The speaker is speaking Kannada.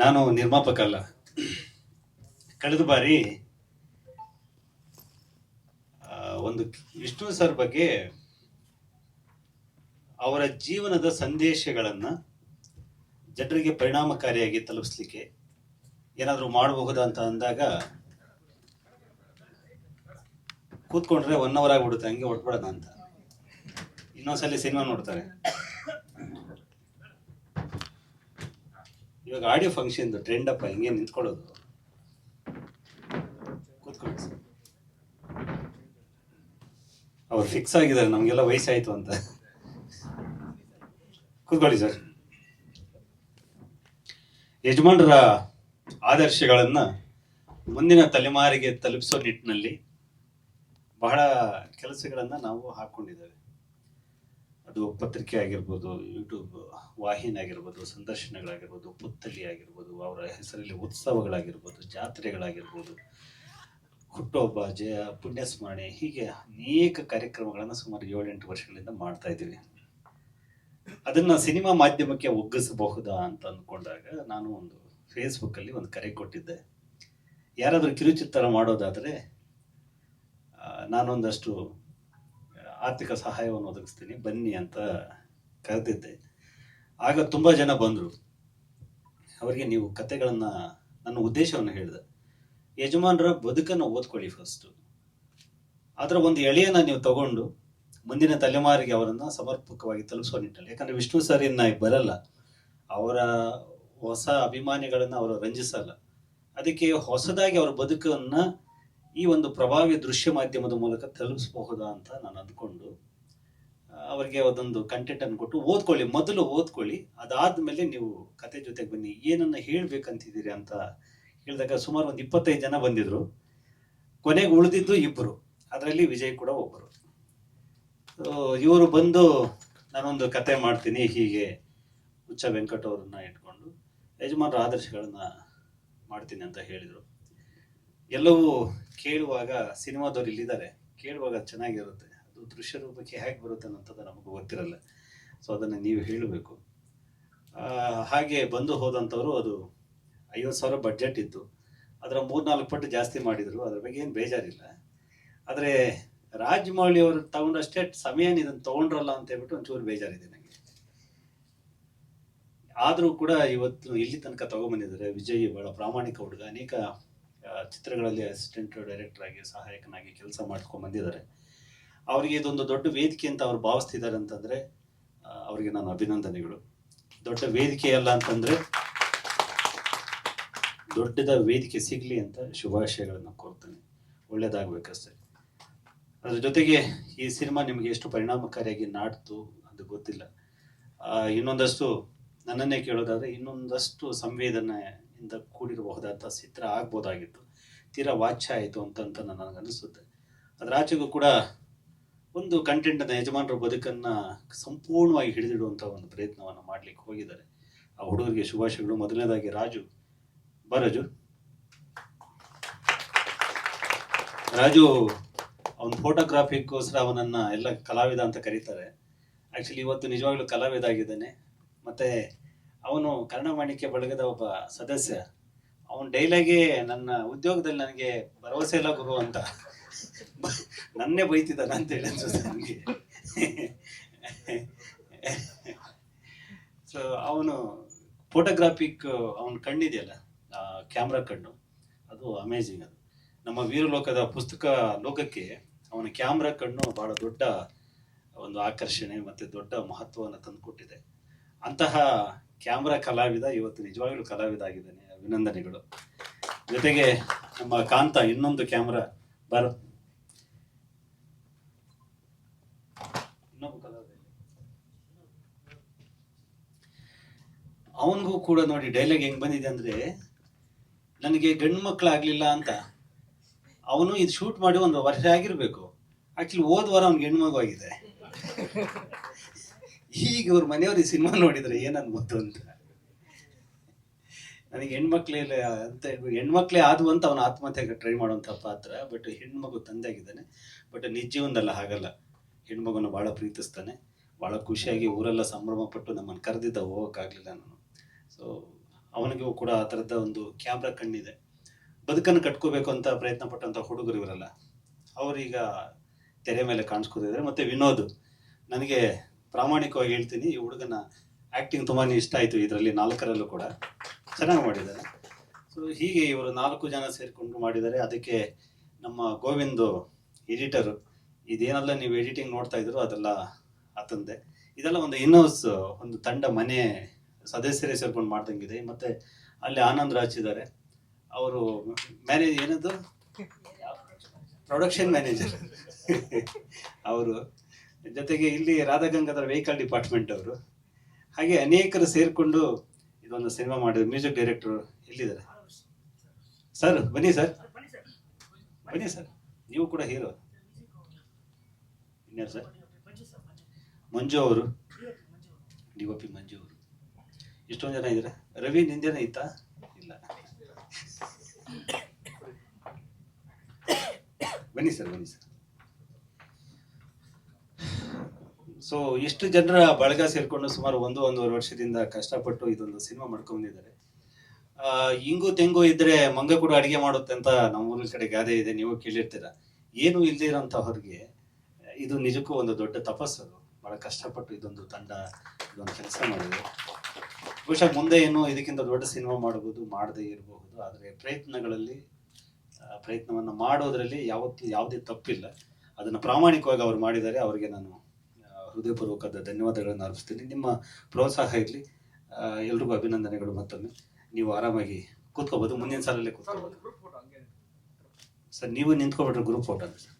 ನಾನು ನಿರ್ಮಾಪಕ ಅಲ್ಲ ಕಳೆದ ಬಾರಿ ಒಂದು ವಿಷ್ಣು ಸರ್ ಬಗ್ಗೆ ಅವರ ಜೀವನದ ಸಂದೇಶಗಳನ್ನು ಜನರಿಗೆ ಪರಿಣಾಮಕಾರಿಯಾಗಿ ತಲುಪಿಸ್ಲಿಕ್ಕೆ ಏನಾದರೂ ಮಾಡಬಹುದು ಅಂತ ಅಂದಾಗ, ಕೂತ್ಕೊಂಡ್ರೆ ಒನ್ ಅವರ್ ಆಗಿಬಿಡುತ್ತೆ, ಹಂಗೆ ಹೊಟ್ಬಿಡೋಣ ಅಂತ. ಇನ್ನೊಂದ್ಸಲಿ ಸಿನಿಮಾ ನೋಡ್ತಾರೆ. ಇವಾಗ ಆಡಿಯೋ ಫಂಕ್ಷನ್ ಟ್ರೆಂಡ್ ಅಪ್ಪ ಹಿಂಗೆ ನಿಂತ್ಕೊಳ್ಳೋದು. ಕೂತ್ಕೊಳ್ಳಿ. ಅವ್ರು ಫಿಕ್ಸ್ ಆಗಿದ್ದಾರೆ, ನಮಗೆಲ್ಲ ವಯಸ್ಸಾಯ್ತು ಅಂತ. ಕೂತ್ಕೊಳ್ಳಿ ಸರ್. ಯಜಮಾನರ ಆದರ್ಶಗಳನ್ನು ಮುಂದಿನ ತಲೆಮಾರಿಗೆ ತಲುಪಿಸೋ ನಿಟ್ಟಿನಲ್ಲಿ ಬಹಳ ಕೆಲಸಗಳನ್ನು ನಾವು ಹಾಕೊಂಡಿದ್ದೇವೆ. ಅದು ಪತ್ರಿಕೆ ಆಗಿರ್ಬೋದು ಯೂಟ್ಯೂಬ್ ವಾಹಿನಿ ಆಗಿರ್ಬೋದು ಸಂದರ್ಶನಗಳಾಗಿರ್ಬೋದು ಪುತ್ತಲಿ ಆಗಿರ್ಬೋದು ಅವರ ಹೆಸರಲ್ಲಿ ಉತ್ಸವಗಳಾಗಿರ್ಬೋದು, ಜಾತ್ರೆಗಳಾಗಿರ್ಬೋದು, ಹುಟ್ಟುಹಬ್ಬ, ಜಯ, ಪುಣ್ಯಸ್ಮರಣೆ ಹೀಗೆ ಅನೇಕ ಕಾರ್ಯಕ್ರಮಗಳನ್ನು ಸುಮಾರು ಏಳೆಂಟು ವರ್ಷಗಳಿಂದ ಮಾಡ್ತಾ ಇದ್ದೀವಿ. ಅದನ್ನು ಸಿನಿಮಾ ಮಾಧ್ಯಮಕ್ಕೆ ಒಗ್ಗಿಸಬಹುದಾ ಅಂತ ಅಂದ್ಕೊಂಡಾಗ ನಾನು ಒಂದು ಫೇಸ್ಬುಕ್ಕಲ್ಲಿ ಒಂದು ಕರೆ ಕೊಟ್ಟಿದ್ದೆ. ಯಾರಾದರೂ ಕಿರುಚಿತ್ರ ಮಾಡೋದಾದರೆ ನಾನೊಂದಷ್ಟು ಆರ್ಥಿಕ ಸಹಾಯವನ್ನು ಒದಗಿಸ್ತೀನಿ, ಬನ್ನಿ ಅಂತ ಕರೆದಿದ್ದೆ. ಆಗ ತುಂಬ ಜನ ಬಂದರು. ಅವರಿಗೆ ನೀವು ಕತೆಗಳನ್ನು, ನನ್ನ ಉದ್ದೇಶವನ್ನು ಹೇಳಿದೆ. ಯಜಮಾನರ ಬದುಕನ್ನು ಓದ್ಕೊಳ್ಳಿ ಫಸ್ಟು ಅದರ ಒಂದು ಎಳೆಯನ್ನ ನೀವು ತಗೊಂಡು ಮುಂದಿನ ತಲೆಮಾರಿಗೆ ಅವರನ್ನು ಸಮರ್ಪಕವಾಗಿ ತಲುಪಿಸುವ ನಿಟ್ಟಿನಲ್ಲಿ. ಯಾಕಂದರೆ ವಿಷ್ಣು ಸರ್ ಬರಲ್ಲ. ಅವರ ಹೊಸ ಅಭಿಮಾನಿಗಳನ್ನ ಅವರು ರಂಜಿಸಲ್ಲ. ಅದಕ್ಕೆ ಹೊಸದಾಗಿ ಅವರ ಬದುಕನ್ನ ಈ ಒಂದು ಪ್ರಭಾವಿ ದೃಶ್ಯ ಮಾಧ್ಯಮದ ಮೂಲಕ ತಲುಪಿಸಬಹುದಾ ಅಂತ ನಾನು ಅಂದ್ಕೊಂಡು ಅವರಿಗೆ ಅದೊಂದು ಕಂಟೆಂಟ್ ಅನ್ನು ಕೊಟ್ಟು ಓದ್ಕೊಳ್ಳಿ, ಮೊದಲು ಓದ್ಕೊಳ್ಳಿ. ಅದಾದ್ಮೇಲೆ ನೀವು ಕತೆ ಜೊತೆಗೆ ಬನ್ನಿ. ಏನನ್ನ ಹೇಳ್ಬೇಕಂತಿದ್ದೀರಿ ಅಂತ ಹೇಳಿದಾಗ ಸುಮಾರು ಒಂದು ಇಪ್ಪತ್ತೈದು ಜನ ಬಂದಿದ್ರು. ಕೊನೆಗೆ ಉಳಿದಿದ್ದು ಇಬ್ಬರು ಅದರಲ್ಲಿ ವಿಜಯ್ ಕೂಡ ಒಬ್ಬರು. ಇವರು ಬಂದು ನಾನೊಂದು ಕತೆ ಮಾಡ್ತೀನಿ, ಹೀಗೆ ಹುಚ್ಚ ವೆಂಕಟ ಅವರನ್ನ ಇಟ್ಕೊಂಡು. ಯಜಮಾನರ ಆದರ್ಶಗಳನ್ನ ಮಾಡ್ತೀನಿ ಅಂತ ಹೇಳಿದರು. ಎಲ್ಲವೂ ಕೇಳುವಾಗ ಸಿನಿಮಾದವ್ರು ಇಲ್ಲಿದ್ದಾರೆ ಕೇಳುವಾಗ ಚೆನ್ನಾಗಿರುತ್ತೆ. ಅದು ದೃಶ್ಯ ರೂಪಕ್ಕೆ ಹೇಗೆ ಬರುತ್ತೆ ಅನ್ನೋಂಥದ್ದು ನಮಗೆ ಗೊತ್ತಿರಲ್ಲ. ಸೊ ಅದನ್ನು ನೀವು ಹೇಳಬೇಕು. ಹಾಗೆ ಬಂದು ಹೋದಂಥವ್ರು ಅದು ಐವತ್ತು ಸಾವಿರ ಬಡ್ಜೆಟ್ ಇತ್ತು. ಅದರ ಮೂರ್ನಾಲ್ಕು ಪಟ್ಟು ಜಾಸ್ತಿ ಮಾಡಿದರು. ಅದ್ರ ಬಗ್ಗೆ ಏನು ಬೇಜಾರಿಲ್ಲ. ಆದರೆ ರಾಜಮೌಳಿ ಅವರು ತಗೊಂಡಷ್ಟೇ ಸಮಯ ಇದನ್ನು ತಗೊಂಡ್ರಲ್ಲ ಅಂತ ಹೇಳ್ಬಿಟ್ಟು ಒಂಚೂರು ಬೇಜಾರಿದೆ ನನಗೆ ಆದರೂ ಕೂಡ ಇವತ್ತು ಇಲ್ಲಿ ತನಕ ತಗೊಂಬಂದಿದ್ದಾರೆ. ವಿಜಯ್ ಬಹಳ ಪ್ರಾಮಾಣಿಕ ಹುಡುಗ. ಅನೇಕ ಚಿತ್ರಗಳಲ್ಲಿ ಅಸಿಸ್ಟೆಂಟ್ ಡೈರೆಕ್ಟರ್ ಆಗಿ, ಸಹಾಯಕನಾಗಿ ಕೆಲಸ ಮಾಡ್ಕೊಂಡು ಬಂದಿದ್ದಾರೆ. ಅವರಿಗೆ ಇದೊಂದು ದೊಡ್ಡ ವೇದಿಕೆ ಅಂತ ಅವ್ರು ಭಾವಿಸ್ತಿದ್ದಾರೆ ಅಂತಂದ್ರೆ ಅವರಿಗೆ ನಾನು ಅಭಿನಂದನೆಗಳು. ದೊಡ್ಡ ವೇದಿಕೆ ಅಲ್ಲ ಅಂತಂದ್ರೆ, ದೊಡ್ಡದ ವೇದಿಕೆ ಸಿಗ್ಲಿ ಅಂತ ಶುಭಾಶಯಗಳನ್ನು ಕೋರ್ತೇನೆ. ಒಳ್ಳೇದಾಗಬೇಕಷ್ಟೇ ಅದ್ರ ಜೊತೆಗೆ ಈ ಸಿನಿಮಾ ನಿಮಗೆ ಎಷ್ಟು ಪರಿಣಾಮಕಾರಿಯಾಗಿ ನಾಡ್ತು ಅದು ಗೊತ್ತಿಲ್ಲ. ಇನ್ನೊಂದಷ್ಟು ನನ್ನನ್ನೇ ಕೇಳೋದಾದ್ರೆ ಇನ್ನೊಂದಷ್ಟು ಸಂವೇದನೆಯಿಂದ ಕೂಡಿರಬಹುದಾದ ಚಿತ್ರ ಆಗ್ಬೋದಾಗಿತ್ತು. ತೀರಾ ವಾಚ್ಯ ಆಯಿತು ಅಂತಂತ ನನಗೆ ಅನಿಸುತ್ತೆ ಅದ್ರ ಆಚೆಗೂ ಕೂಡ ಒಂದು ಕಂಟೆಂಟನ್ನು ಯಜಮಾನರ ಬದುಕನ್ನು ಸಂಪೂರ್ಣವಾಗಿ ಹಿಡಿದಿಡುವಂಥ ಒಂದು ಪ್ರಯತ್ನವನ್ನು ಮಾಡ್ಲಿಕ್ಕೆ ಹೋಗಿದ್ದಾರೆ. ಆ ಹುಡುಗರಿಗೆ ಶುಭಾಶಯಗಳು. ಮೊದಲನೇದಾಗಿ ರಾಜು. ಬರಜು ರಾಜು. ಅವನ ಫೋಟೋಗ್ರಾಫಿಗೋಸ್ಕರ ಅವನನ್ನ ಎಲ್ಲ ಕಲಾವಿದ ಅಂತ ಕರೀತಾರೆ. ಆಕ್ಚುಲಿ ಇವತ್ತು ನಿಜವಾಗ್ಲೂ ಕಲಾವಿದ ಆಗಿದ್ದಾನೆ ಮತ್ತೆ ಅವನು ಕನ್ನಡ ಬಳಗದ ಒಬ್ಬ ಸದಸ್ಯ. ಅವನು ಡೈಲಾಗೆ ನನ್ನ ಉದ್ಯೋಗದಲ್ಲಿ ನನಗೆ ಭರವಸೆ ಇಲ್ಲ ಗುರು ಅಂತ. ನನ್ನೇ ಬೈತಿದ್ದಾನೆ ಅಂತ ಹೇಳಿ ಅನ್ಸುತ್ತೆ ನನಗೆ. ಸೊ ಅವನು ಫೋಟೋಗ್ರಾಫಿಕ್ ಅವನ ಕಣ್ಣಿದೆಯಲ್ಲ ಕ್ಯಾಮ್ರಾ ಕಣ್ಣು. ಅದು ಅಮೇಜಿಂಗ್ ಅದು. ನಮ್ಮ ವೀರಲೋಕದ ಪುಸ್ತಕ ಲೋಕಕ್ಕೆ ಅವನ ಕ್ಯಾಮ್ರಾ ಕಣ್ಣು ಬಹಳ ದೊಡ್ಡ ಒಂದು ಆಕರ್ಷಣೆ ಮತ್ತೆ ದೊಡ್ಡ ಮಹತ್ವವನ್ನು ತಂದುಕೊಟ್ಟಿದೆ. ಅಂತಹ ಕ್ಯಾಮ್ರಾ ಕಲಾವಿದ, ಇವತ್ತು ನಿಜವಾಗ್ಲೂ ಕಲಾವಿದ ಆಗಿದ್ದಾನೆ ಅಭಿನಂದನೆಗಳು. ಜೊತೆಗೆ ನಮ್ಮ ಕಾಂತ ಇನ್ನೊಂದು ಕ್ಯಾಮ್ರಾ, ಬರ. ಇನ್ನೊಬ್ಬ ಅವನಿಗೂ ಕೂಡ ನೋಡಿ ಡೈಲಾಗ್ ಹೆಂಗ್ ಬಂದಿದೆ ಅಂದ್ರೆ, ನನಗೆ ಗಂಡು ಮಕ್ಕಳಾಗ್ಲಿಲ್ಲ ಅಂತ. ಅವನು ಇದು ಶೂಟ್ ಮಾಡಿ ಒಂದು ವರ್ಷ ಆಗಿರ್ಬೇಕು. ಆಕ್ಚುಲಿ ಹೋದ ವಾರ ಅವ್ನಿಗೆ ಹೆಣ್ಣು ಮಗು ಆಗಿದೆ. ಈಗ ಇವ್ರ ಮನೆಯವ್ರು ಈ ಸಿನಿಮಾ ನೋಡಿದ್ರೆ ಏನನ್ ಅನ್ಬೋದು ಅಂತ. ನನಗೆ ಹೆಣ್ಮಕ್ಳೇ ಅಂತ ಹೆಣ್ಮಕ್ಳೇ ಆದ್ವು ಅಂತ ಅವನ ಆತ್ಮಹತ್ಯೆಗೆ ಟ್ರೈ ಮಾಡುವಂತ ಪಾತ್ರ ಬಟ್ ಹೆಣ್ಮಗು ತಂದೆ ಆಗಿದ್ದಾನೆ ಬಟ್ ನಿಜ ಜೀವನದಲ್ಲ ಹಾಗಲ್ಲ. ಹೆಣ್ಮಗುನ ಬಹಳ ಪ್ರೀತಿಸ್ತಾನೆ. ಬಹಳ ಖುಷಿಯಾಗಿ ಊರೆಲ್ಲ ಸಂಭ್ರಮ ಪಟ್ಟು ನಮ್ಮನ್ನು ಕರೆದಿದ್ದ ಹೋಗೋಕ್ಕಾಗಲಿಲ್ಲ ನಾನು. ಸೊ ಅವನಿಗೂ ಕೂಡ ಆ ಥರದ ಒಂದು ಕ್ಯಾಮ್ರಾ ಕಣ್ಣಿದೆ. ಬದುಕನ್ನು ಕಟ್ಕೋಬೇಕು ಅಂತ ಪ್ರಯತ್ನ ಪಟ್ಟಂತ ಹುಡುಗರು ಇವರಲ್ಲ. ಅವರೀಗ ತೆರೆ ಮೇಲೆ ಕಾಣಿಸ್ಕೊತಿದ್ದಾರೆ. ಮತ್ತೆ ವಿನೋದ್, ನನಗೆ ಪ್ರಾಮಾಣಿಕವಾಗಿ ಹೇಳ್ತೀನಿ ಈ ಹುಡುಗನ ಆ್ಯಕ್ಟಿಂಗ್ ತುಂಬಾ ಇಷ್ಟ ಆಯಿತು ಇದರಲ್ಲಿ ನಾಲ್ಕರಲ್ಲೂ ಕೂಡ. ಚೆನ್ನಾಗಿ ಮಾಡಿದ್ದಾರೆ. ಸೊ ಹೀಗೆ ಇವರು ನಾಲ್ಕು ಜನ ಸೇರಿಕೊಂಡು ಮಾಡಿದ್ದಾರೆ. ಅದಕ್ಕೆ ನಮ್ಮ ಗೋವಿಂದ್ ಎಡಿಟರು ಇದೇನೆಲ್ಲ ನೀವು ಎಡಿಟಿಂಗ್ ನೋಡ್ತಾ ಇದ್ರು ಅದೆಲ್ಲ ಆತಂದೆ. ಇದೆಲ್ಲ ಒಂದು ಇನ್ನೋಸ್ ಒಂದು ತಂಡ ಮನೆ ಸದಸ್ಯರೇ ಸೇರ್ಕೊಂಡು ಮಾಡ್ದಂಗಿದೆ. ಮತ್ತೆ ಅಲ್ಲಿ ಆನಂದ್ ರಾಜ್ ಇದ್ದಾರೆ. ಅವರು ಮ್ಯಾನೇಜ್ ಏನದು? ಪ್ರೊಡಕ್ಷನ್ ಮ್ಯಾನೇಜರ್ ಅವರು. ಜೊತೆಗೆ ಇಲ್ಲಿ ರಾಧಗಂಗಾಧರ ವೆಹಿಕಲ್ ಡಿಪಾರ್ಟ್ಮೆಂಟ್ ಅವರು. ಹಾಗೆ ಅನೇಕರು ಸೇರಿಕೊಂಡು ಇದೊಂದು ಸಿನಿಮಾ ಮಾಡಿದ್ರು. ಮ್ಯೂಸಿಕ್ ಡೈರೆಕ್ಟರ್ ಎಲ್ಲಿದ್ದಾರೆ? ಸರ್ ಬನ್ನಿ ಸರ್ ಬನ್ನಿ ಸರ್ ನೀವು ಕೂಡ ಹೀರೋ ಇನ್ಯಾರು ಸರ್ ಮಂಜು ಅವರು. ಡಿ ಒ ಪಿ ಮಂಜು ಅವರು. ಎಷ್ಟೊಂದು ಜನ ಇದ್ದಾರೆ? ರವಿ ನಿಂದೇನ ಇತ್ತಾ? ಇಲ್ಲ. ಬನ್ನಿ ಸರ್ ಬನ್ನಿ ಸರ್ ಸೊ ಇಷ್ಟು ಜನರ ಬಳಗ ಸೇರ್ಕೊಂಡು ಸುಮಾರು ಒಂದು, ಒಂದೂವರೆ ವರ್ಷದಿಂದ ಕಷ್ಟಪಟ್ಟು ಇದೊಂದು ಸಿನಿಮಾ ಮಾಡ್ಕೊಂಡಿದ್ದಾರೆ ಇಂಗು ತೆಂಗು ಇದ್ರೆ ಮಂಗ ಕೂಡ ಅಡಿಗೆ ಮಾಡುತ್ತೆ ಅಂತ ನಮ್ಮ ಊರಿನ ಕಡೆ ಗಾದೆ ಇದೆ, ನೀವು ಕೇಳಿರ್ತೀರ. ಏನು ಇಲ್ಲದೆ ಇದು ನಿಜಕ್ಕೂ ಒಂದು ದೊಡ್ಡ ತಪಸ್ಸು ಬಹಳ ಕಷ್ಟಪಟ್ಟು ಇದೊಂದು ತಂಡ, ಇದೊಂದು ಕೆಲಸ ಮಾಡಿದೆ. ಬಹುಶಃ ಮುಂದೆ ಏನು ಇದಕ್ಕಿಂತ ದೊಡ್ಡ ಸಿನಿಮಾ ಮಾಡಬಹುದು ಮಾಡದೇ ಇರಬಹುದು. ಆದರೆ ಪ್ರಯತ್ನಗಳಲ್ಲಿ ಪ್ರಯತ್ನವನ್ನು ಮಾಡೋದ್ರಲ್ಲಿ ಯಾವತ್ತೂ ಯಾವುದೇ ತಪ್ಪಿಲ್ಲ. ಅದನ್ನು ಪ್ರಾಮಾಣಿಕವಾಗಿ ಅವ್ರು ಮಾಡಿದ್ದಾರೆ, ಅವರಿಗೆ ನಾನು ಹೃದಯಪೂರ್ವಕದ ಧನ್ಯವಾದಗಳನ್ನು ಅರ್ಪಿಸ್ತೀನಿ. ನಿಮ್ಮ ಪ್ರೋತ್ಸಾಹ ಇರಲಿ. ಎಲ್ರಿಗೂ ಅಭಿನಂದನೆಗಳು ಮತ್ತೊಮ್ಮೆ. ನೀವು ಆರಾಮಾಗಿ ಕೂತ್ಕೋಬಹುದು ಮುಂದಿನ ಸಾಲಲ್ಲೇ ಕೂತ್ಕೋಬಹುದು ಸರ್ ನೀವು ನಿಂತ್ಕೊಬಿಟ್ರೆ ಗ್ರೂಪ್ ಫೋಟೋ ಸರ್.